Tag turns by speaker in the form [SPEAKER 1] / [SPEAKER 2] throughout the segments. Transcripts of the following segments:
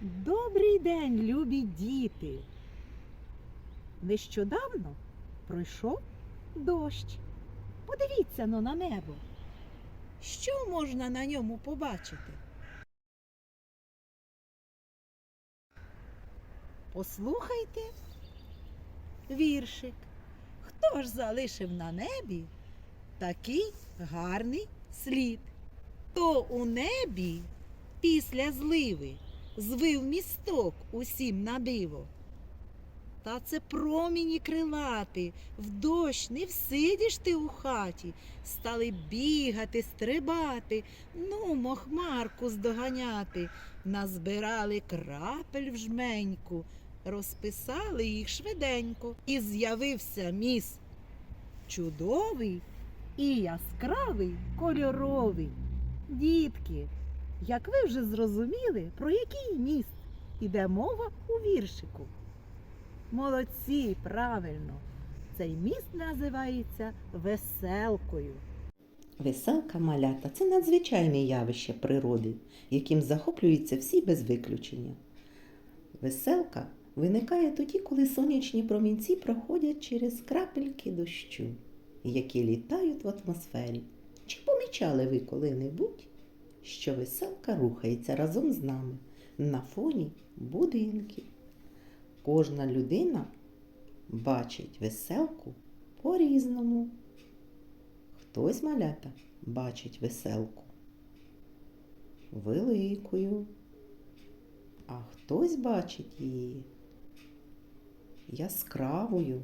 [SPEAKER 1] Добрий день, любі діти. Нещодавно пройшов дощ. Подивіться но на небо. Що можна на ньому побачити? Послухайте віршик. Хто ж залишив на небі такий гарний слід? То у небі після зливи звив місток усім на диво. Та це проміні крилати, в дощ не всидиш ти у хаті, стали бігати, стрибати, ну, мохмарку здоганяти, назбирали крапель в жменьку, розписали їх швиденько, і з'явився міс чудовий і яскравий кольоровий. Дітки, як ви вже зрозуміли, про який міст іде мова у віршику? Молодці, правильно. Цей міст називається веселкою.
[SPEAKER 2] Веселка малята це надзвичайне явище природи, яким захоплюються всі без виключення. Веселка виникає тоді, коли сонячні промінці проходять через крапельки дощу, які літають в атмосфері. Чи помічали ви коли-небудь, що веселка рухається разом з нами на фоні будинків? Кожна людина бачить веселку по-різному. Хтось малята бачить веселку великою, а хтось бачить її яскравою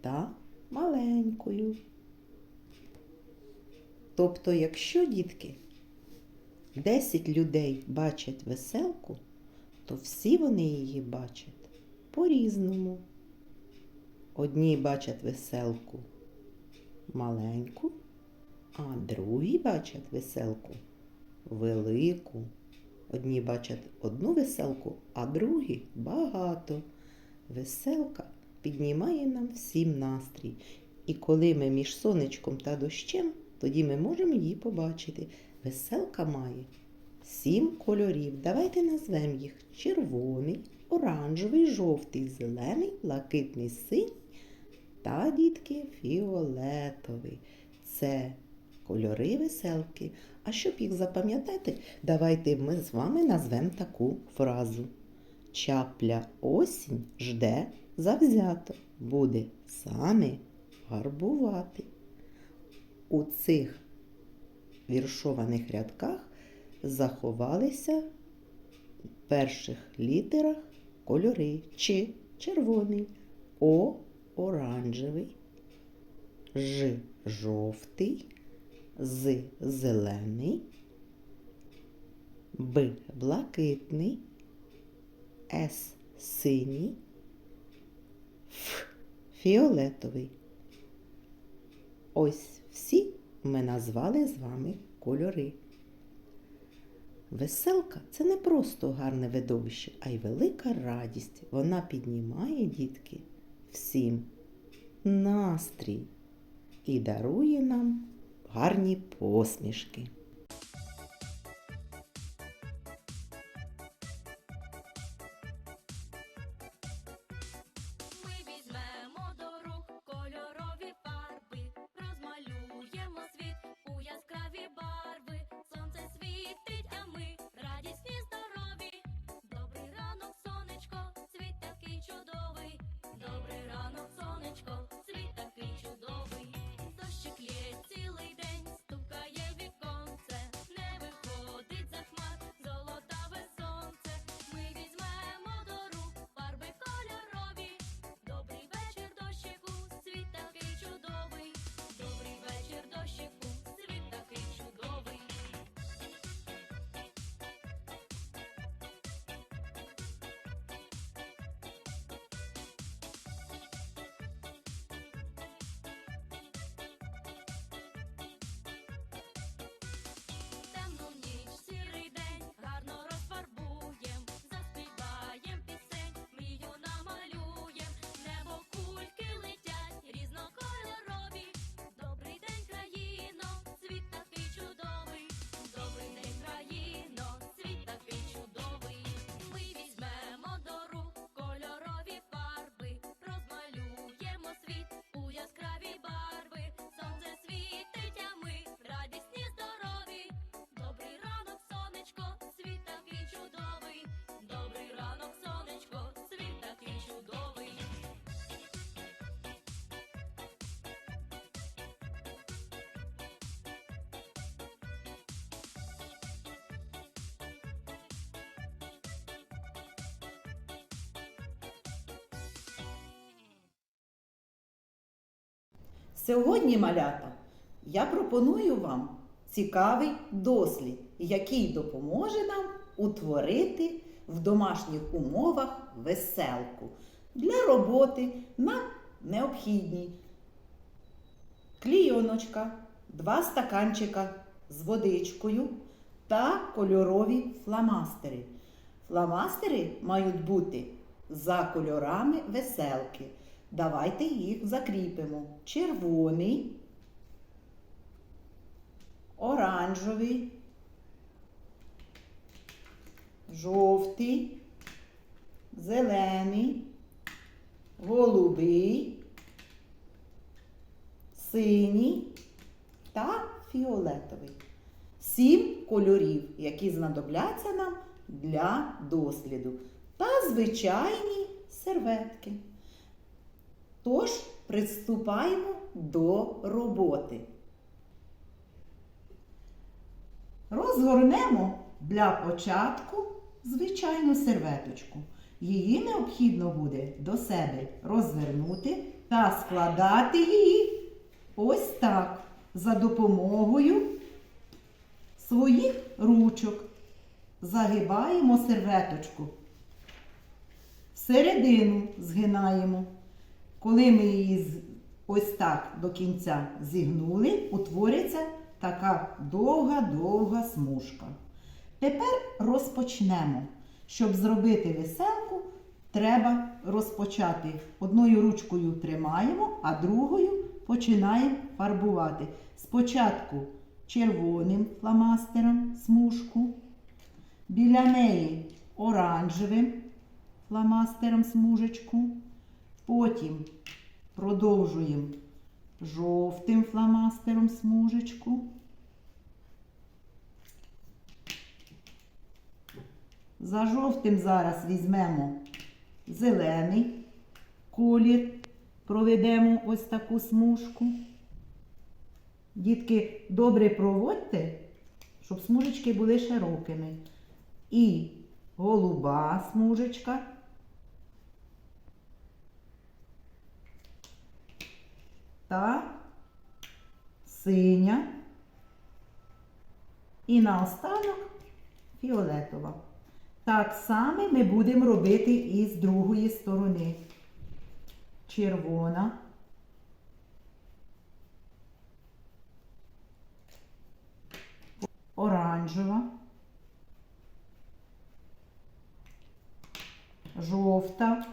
[SPEAKER 2] та маленькою. Тобто, якщо дітки 10 людей бачать веселку, то всі вони її бачать по-різному. Одні бачать веселку маленьку, а другі бачать веселку велику. Одні бачать одну веселку, а другі багато. Веселка піднімає нам всім настрій. І коли ми між сонечком та дощем, тоді ми можемо її побачити. Веселка має сім кольорів. Давайте назвемо їх червоний, оранжевий, жовтий, зелений, блакитний, синій та дітки фіолетовий. Це кольори веселки. А щоб їх запам'ятати, давайте ми з вами назвемо таку фразу. Чапля осінь жде завзято, буде саме гарбувати. У цих віршованих рядках заховалися в перших літерах кольори Ч червоний, О оранжевий, Ж жовтий, З зелений, Б блакитний, С синій, Ф фіолетовий. Ось всі ми назвали з вами кольори. Веселка це не просто гарне видовище, а й велика радість. Вона піднімає дітки всім настрій і дарує нам гарні посмішки.
[SPEAKER 1] Сьогодні, малята, я пропоную вам цікавий дослід, який допоможе нам утворити в домашніх умовах веселку. Для роботи нам необхідні клійоночка, два стаканчика з водичкою та кольорові фломастери. Фломастери мають бути за кольорами веселки. Давайте їх закріпимо. Червоний, оранжевий, жовтий, зелений, голубий, синій та фіолетовий. Сім кольорів, які знадобляться нам для досліду. Та звичайні серветки. Тож приступаємо до роботи. Розгорнемо для початку звичайну серветочку. Її необхідно буде до себе розвернути та складати її ось так за допомогою своїх ручок. Загибаємо серветочку. Всередину згинаємо. Коли ми її ось так до кінця зігнули, утвориться така довга-довга смужка. Тепер розпочнемо. Щоб зробити веселку, треба розпочати. Одною ручкою тримаємо, а другою починаємо фарбувати. Спочатку червоним фломастером смужку, біля неї оранжевим фломастером смужечку. Потім продовжуємо жовтим фломастером смужечку. За жовтим зараз візьмемо зелений колір, проведемо ось таку смужку. Дітки, добре проводьте, щоб смужечки були широкими. І голуба смужечка. Та синя. І наостанок фіолетова. Так само ми будемо робити і з другої сторони. Червона. Оранжева. Жовта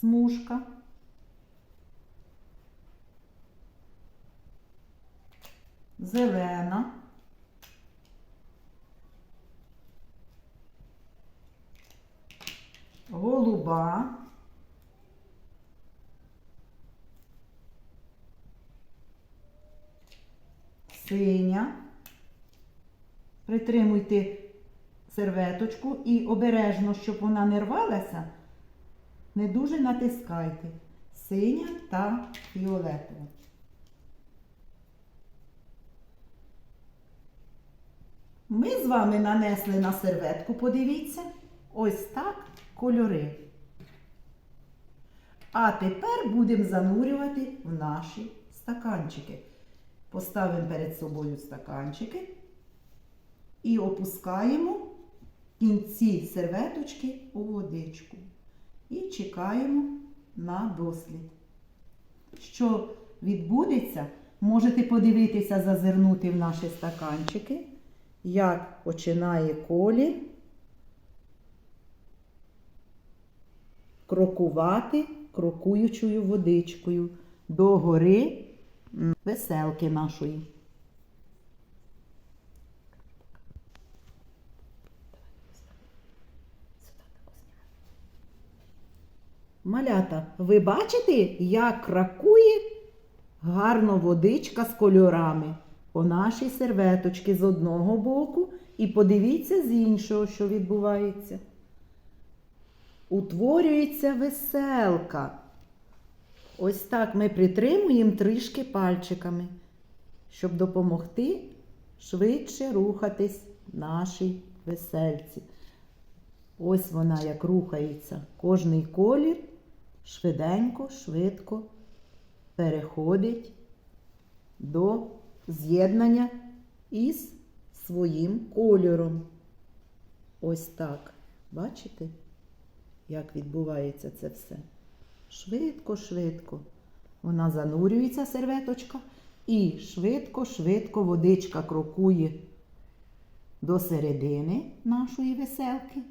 [SPEAKER 1] смужка. Зелена. голуба, синя. Притримуйте серветочку і обережно, щоб вона не рвалася, не дуже натискайте. Синя та фіолетова. Ми з вами нанесли на серветку, подивіться, ось так кольори. А тепер будемо занурювати в наші стаканчики. Поставимо перед собою стаканчики і опускаємо кінці серветочки у водичку. І чекаємо на дослід. Що відбудеться, можете подивитися, зазирнути в наші стаканчики, як починає колір крокувати крокуючою водичкою до гори веселки нашої. Малята, ви бачите, як кракує гарно водичка з кольорами по нашій серветочці з одного боку і подивіться з іншого, що відбувається. Утворюється веселка. Ось так ми притримуємо трішки пальчиками, щоб допомогти швидше рухатись нашій весельці. Ось вона як рухається. Кожний колір швиденько, швидко переходить
[SPEAKER 3] до з'єднання із своїм кольором. Ось так. Бачите, як відбувається це все? Швидко, швидко. Вона занурюється серветочка і швидко-швидко водичка крокує до середини нашої веселки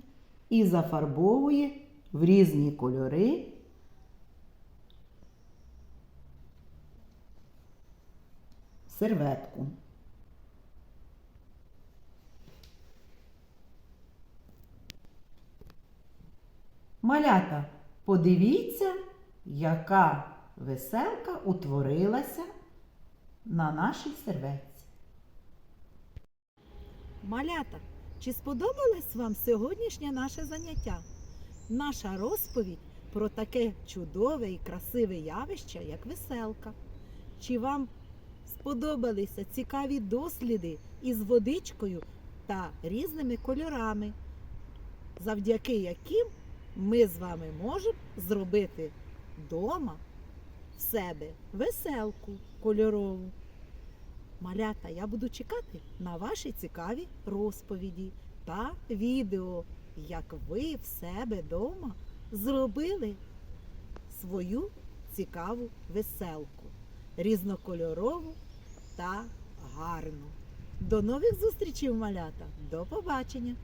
[SPEAKER 3] і зафарбовує в різні кольори серветку. Малята, подивіться, яка веселка утворилася на нашій серветці.
[SPEAKER 1] Малята, чи сподобалось вам сьогоднішнє наше заняття? Наша розповідь про таке чудове і красиве явище, як веселка. Чи вам сподобалися цікаві досліди із водичкою та різними кольорами, завдяки яким ми з вами можемо зробити вдома в себе веселку кольорову? Малята, я буду чекати на ваші цікаві розповіді та відео, як ви в себе вдома зробили свою цікаву веселку, різнокольорову та гарно. До нових зустрічей, малята! До побачення!